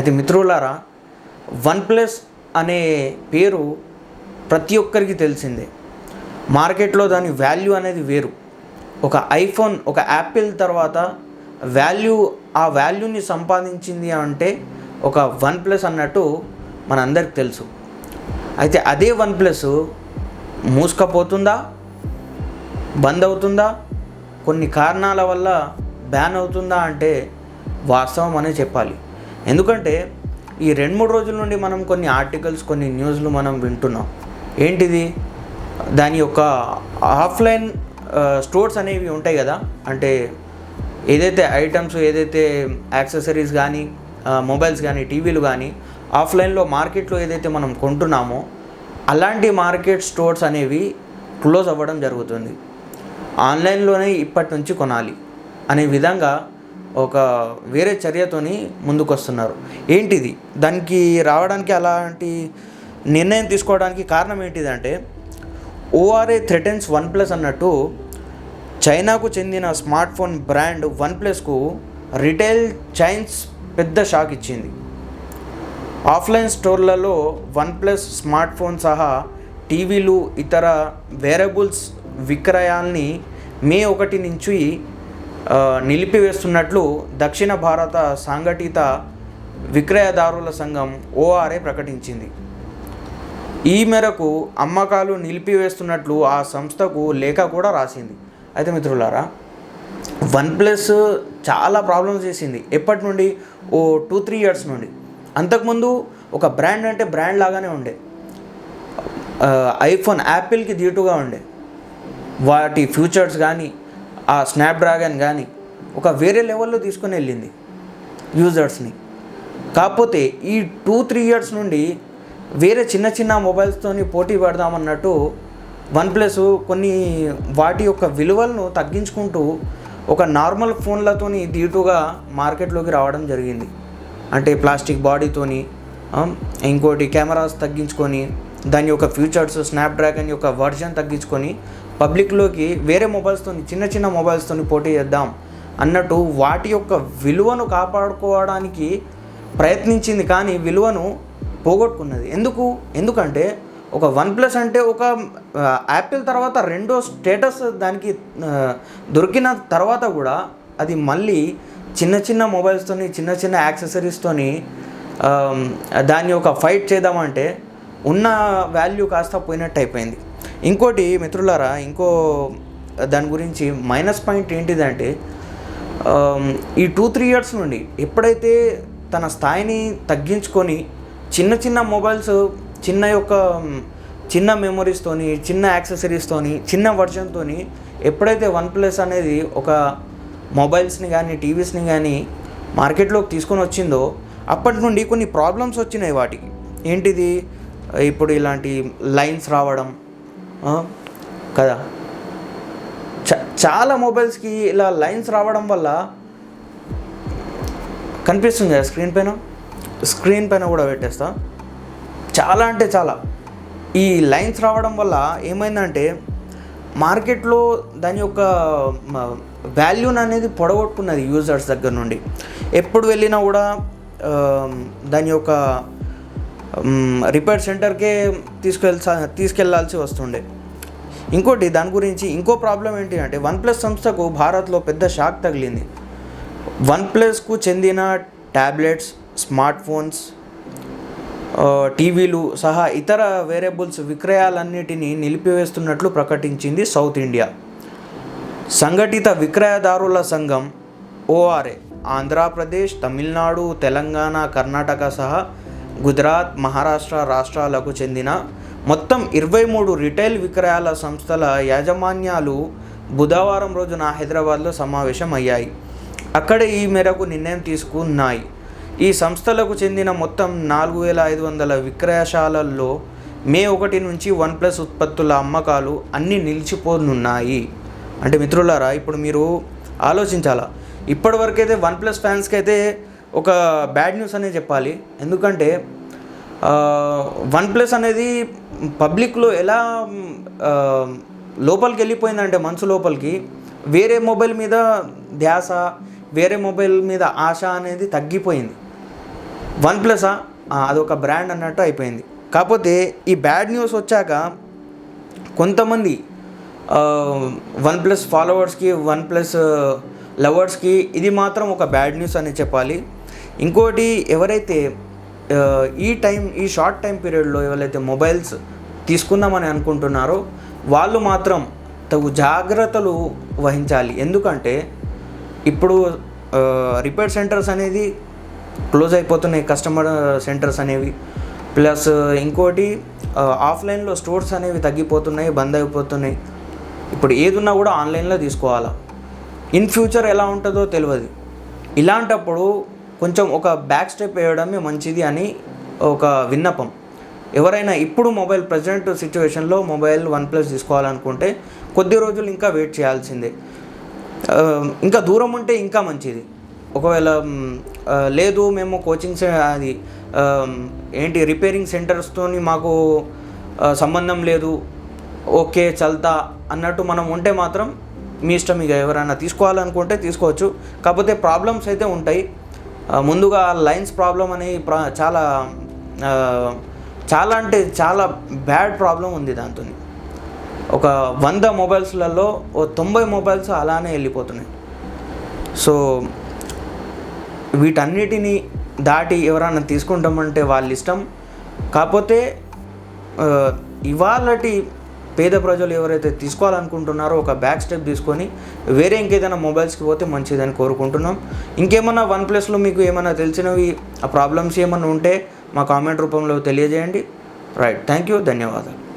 అయితే మిత్రులారా one plus అనే పేరు ప్రతి ఒక్కరికి తెలిసిందే. మార్కెట్లో దాని వాల్యూ అనేది వేరు. ఒక ఐఫోన్ ఒక యాపిల్ తర్వాత వాల్యూ ఆ వాల్యూని సంపాదించింది అంటే ఒక వన్ ప్లస్ అన్నట్టు మనందరికి తెలుసు. అయితే అదే వన్ ప్లస్ మూసుకపోతుందా? బంద్ అవుతుందా? కొన్ని కారణాల వల్ల బ్యాన్ అవుతుందా అంటే వాస్తవం అనే చెప్పాలి. ఎందుకంటే ఈ రెండు మూడు రోజుల నుండి మనం కొన్ని ఆర్టికల్స్ కొన్ని న్యూస్లు మనం వింటున్నాం. ఏంటిది? దాని యొక్క ఆఫ్లైన్ స్టోర్స్ అనేవి ఉంటాయి కదా? అంటే ఏదైతే ఐటమ్స్ ఏదైతే యాక్సెసరీస్ కానీ మొబైల్స్ కానీ టీవీలు కానీ ఆఫ్లైన్లో మార్కెట్లో ఏదైతే మనం కొంటున్నామో అలాంటి మార్కెట్ స్టోర్స్ అనేవి క్లోజ్ అవ్వడం జరుగుతుంది. ఆన్లైన్లోనే ఇప్పటి నుంచి కొనాలి అనే విధంగా ఒక వేరే చర్యతోని ముందుకొస్తున్నారు. ఏంటిది? దానికి రావడానికి అలాంటి నిర్ణయం తీసుకోవడానికి కారణం ఏంటిదంటే ఓఆర్ఏ థ్రెటన్స్ వన్ ప్లస్ అన్నట్టు చైనాకు చెందిన స్మార్ట్ ఫోన్ బ్రాండ్ వన్ ప్లస్కు రిటైల్ చైన్స్ పెద్ద షాక్ ఇచ్చింది. ఆఫ్లైన్ స్టోర్లలో వన్ ప్లస్ స్మార్ట్ ఫోన్ సహా టీవీలు ఇతర వేరబుల్స్ విక్రయాల్ని మే ఒకటి నుంచి నిలిపివేస్తున్నట్లు దక్షిణ భారత సాంఘటిత విక్రయదారుల సంఘం ఓఆర్ఏ ప్రకటించింది. ఈ మేరకు అమ్మకాలు నిలిపివేస్తున్నట్లు ఆ సంస్థకు లేఖ కూడా రాసింది. అయితే మిత్రులారా వన్ ప్లస్ చాలా ప్రాబ్లమ్స్ చేసింది. ఎప్పటి నుండి? ఓ టూ త్రీ ఇయర్స్ నుండి. అంతకుముందు ఒక బ్రాండ్ అంటే బ్రాండ్ లాగానే ఉండే. ఐఫోన్ యాపిల్కి దీటుగా ఉండే. వాటి ఫ్యూచర్స్ కానీ ఆ స్నాప్డ్రాగన్ కానీ ఒక వేరే లెవెల్లో తీసుకొని వెళ్ళింది యూజర్స్ని. కాకపోతే ఈ టూ త్రీ ఇయర్స్ నుండి వేరే చిన్న చిన్న మొబైల్స్తోని పోటీ పడదామన్నట్టు వన్ ప్లస్ కొన్ని వాటి యొక్క విలువలను తగ్గించుకుంటూ ఒక నార్మల్ ఫోన్లతోని దీటుగా మార్కెట్లోకి రావడం జరిగింది. అంటే ప్లాస్టిక్ బాడీతోని ఇంకోటి కెమెరాస్ తగ్గించుకొని దాని యొక్క ఫ్యూచర్స్ స్నాప్డ్రాగన్ యొక్క వర్జన్ తగ్గించుకొని పబ్లిక్లోకి వేరే మొబైల్స్తోని చిన్న చిన్న మొబైల్స్తోని పోటీ చేద్దాం అన్నట్టు వాటి యొక్క విలువను కాపాడుకోవడానికి ప్రయత్నించింది. కానీ విలువను పోగొట్టుకున్నది. ఎందుకు? ఎందుకంటే ఒక వన్ ప్లస్ అంటే ఒక యాపిల్ తర్వాత రెండో స్టేటస్ దానికి దొరికిన తర్వాత కూడా అది మళ్ళీ చిన్న చిన్న మొబైల్స్తోని చిన్న చిన్న యాక్సెసరీస్తోని దాని దాన్ని ఒక ఫైట్ చేద్దామంటే ఉన్న వాల్యూ కాస్త పోయినట్టు అయిపోయింది ఇంకోటి మిత్రులారా ఇంకో దాని గురించి మైనస్ పాయింట్ ఏంటిదంటే ఈ టూ త్రీ ఇయర్స్ నుండి ఎప్పుడైతే తన స్థాయిని తగ్గించుకొని చిన్న చిన్న మొబైల్స్ చిన్న యొక్క చిన్న మెమొరీస్తోని చిన్న యాక్సెసరీస్తోని చిన్న వర్జన్తోని ఎప్పుడైతే వన్ ప్లస్ అనేది ఒక మొబైల్స్ని కానీ టీవీస్ని కానీ మార్కెట్లోకి తీసుకొని వచ్చిందో అప్పటి నుండి కొన్ని ప్రాబ్లమ్స్ వచ్చినాయి వాటికి. ఏంటిది? ఇప్పుడు ఇలాంటి లైన్స్ రావడం కదా? చ- చాలా మొబైల్స్కి ఇలా లైన్స్ రావడం వల్ల కనిపిస్తుంది కదా స్క్రీన్ పైన? స్క్రీన్ పైన కూడా పెట్టేస్తా. చాలా అంటే చాలా. ఈ లైన్స్ రావడం వల్ల ఏమైందంటే మార్కెట్లో దాని యొక్క వాల్యూని అనేది పొడగొట్టుకున్నది యూజర్స్ దగ్గర నుండి. ఎప్పుడు వెళ్ళినా కూడా దాని యొక్క రిపేర్ సెంటర్కే తీసుకెళ్ళా తీసుకెళ్ళాల్సి వస్తుండే. ఇంకోటి దాని గురించి ఇంకో ప్రాబ్లం ఏంటి అంటే వన్ ప్లస్ సంస్థకు భారత్లో పెద్ద షాక్ తగిలింది. వన్ ప్లస్కు చెందిన ట్యాబ్లెట్స్ స్మార్ట్ ఫోన్స్ టీవీలు సహా ఇతర వేరియబుల్స్ విక్రయాలన్నిటినీ నిలిపివేస్తున్నట్లు ప్రకటించింది సౌత్ ఇండియా సంఘటిత విక్రయదారుల సంఘం ఓఆర్ఏ ఆంధ్రప్రదేశ్ తమిళనాడు తెలంగాణ కర్ణాటక సహా గుజరాత్ మహారాష్ట్ర రాష్ట్రాలకు చెందిన మొత్తం ఇరవై మూడు రిటైల్ విక్రయాల సంస్థల యాజమాన్యాలు బుధవారం రోజున హైదరాబాద్లో సమావేశం అయ్యాయి అక్కడ ఈ మేరకు నిర్ణయం తీసుకున్నాయి. ఈ సంస్థలకు చెందిన మొత్తం నాలుగు వేల ఐదు వందల విక్రయశాలల్లో మే ఒకటి నుంచి వన్ ప్లస్ ఉత్పత్తుల అమ్మకాలు అన్నీ నిలిచిపోనున్నాయి. అంటే మిత్రులారా ఇప్పుడు మీరు ఆలోచించాలా? ఇప్పటివరకైతే వన్ ప్లస్ ఫ్యాన్స్కి అయితే ఒక బ్యాడ్ న్యూస్ అనే చెప్పాలి. ఎందుకంటే వన్ ప్లస్ అనేది పబ్లిక్లో ఎలా లోపలికి వెళ్ళిపోయిందంటే మనసు లోపలికి వేరే మొబైల్ మీద ధ్యాస వేరే మొబైల్ మీద ఆశ అనేది తగ్గిపోయింది. వన్ ప్లసా అదొక బ్రాండ్ అన్నట్టు అయిపోయింది. కాకపోతే ఈ బ్యాడ్ న్యూస్ వచ్చాక కొంతమంది వన్ ప్లస్ ఫాలోవర్స్కి వన్ ప్లస్ లవర్స్కి ఇది మాత్రం ఒక బ్యాడ్ న్యూస్ అని చెప్పాలి. ఇంకోటి ఎవరైతే ఈ టైం ఈ షార్ట్ టైం పీరియడ్లో ఎవరైతే మొబైల్స్ తీసుకుందామని అనుకుంటున్నారో వాళ్ళు మాత్రం తగు జాగ్రత్తలు వహించాలి. ఎందుకంటే ఇప్పుడు రిపేర్ సెంటర్స్ అనేది క్లోజ్ అయిపోతున్నాయి కస్టమర్ సెంటర్స్ అనేవి. ప్లస్ ఇంకోటి ఆఫ్లైన్లో స్టోర్స్ అనేవి తగ్గిపోతున్నాయి బంద్ అయిపోతున్నాయి. ఇప్పుడు ఏదున్నా కూడా ఆన్లైన్లో తీసుకోవాలా. ఇన్ ఫ్యూచర్ ఎలా ఉంటుందో తెలియదు ఇలాంటప్పుడు కొంచెం ఒక బ్యాక్ స్టెప్ వేయడమే మంచిది అని ఒక విన్నపం. ఎవరైనా ఇప్పుడు మొబైల్ ప్రజెంట్ సిచ్యువేషన్లో మొబైల్ వన్ ప్లస్ తీసుకోవాలనుకుంటే కొద్ది రోజులు ఇంకా వెయిట్ చేయాల్సిందే. ఇంకా దూరం ఉంటే ఇంకా మంచిది. ఒకవేళ లేదు మేము కోచింగ్ అది ఏంటి రిపేరింగ్ సెంటర్స్తో మాకు సంబంధం లేదు. ఓకే చల్తా అన్నట్టు మనం ఉంటే మాత్రం మీ ఇష్టం ఇక ఎవరైనా తీసుకోవాలనుకుంటే తీసుకోవచ్చు. కాకపోతే ప్రాబ్లమ్స్ అయితే ఉంటాయి. ముందుగా లైన్స్ ప్రాబ్లం అని చాలా చాలా అంటే చాలా బ్యాడ్ ప్రాబ్లం ఉంది దాంతో. ఒక వంద మొబైల్స్లలో ఓ తొంభై మొబైల్స్ అలానే వెళ్ళిపోతున్నాయి. సో వీటన్నిటిని దాటి ఎవరైనా తీసుకుంటామంటే వాళ్ళ ఇష్టం. కాకపోతే ఇవాళటి పేద ప్రజలు ఎవరైతే తీసుకోవాలనుకుంటున్నారో ఒక బ్యాక్ స్టెప్ తీసుకొని వేరే ఇంకేదైనా మొబైల్స్కి పోతే మంచిదని కోరుకుంటున్నాం. ఇంకేమన్నా వన్ ప్లస్లో మీకు ఏమైనా తెలిసినవి ఆ ప్రాబ్లమ్స్ ఏమైనా ఉంటే మా కామెంట్ రూపంలో తెలియజేయండి. రైట్ థ్యాంక్ యూ ధన్యవాదాలు.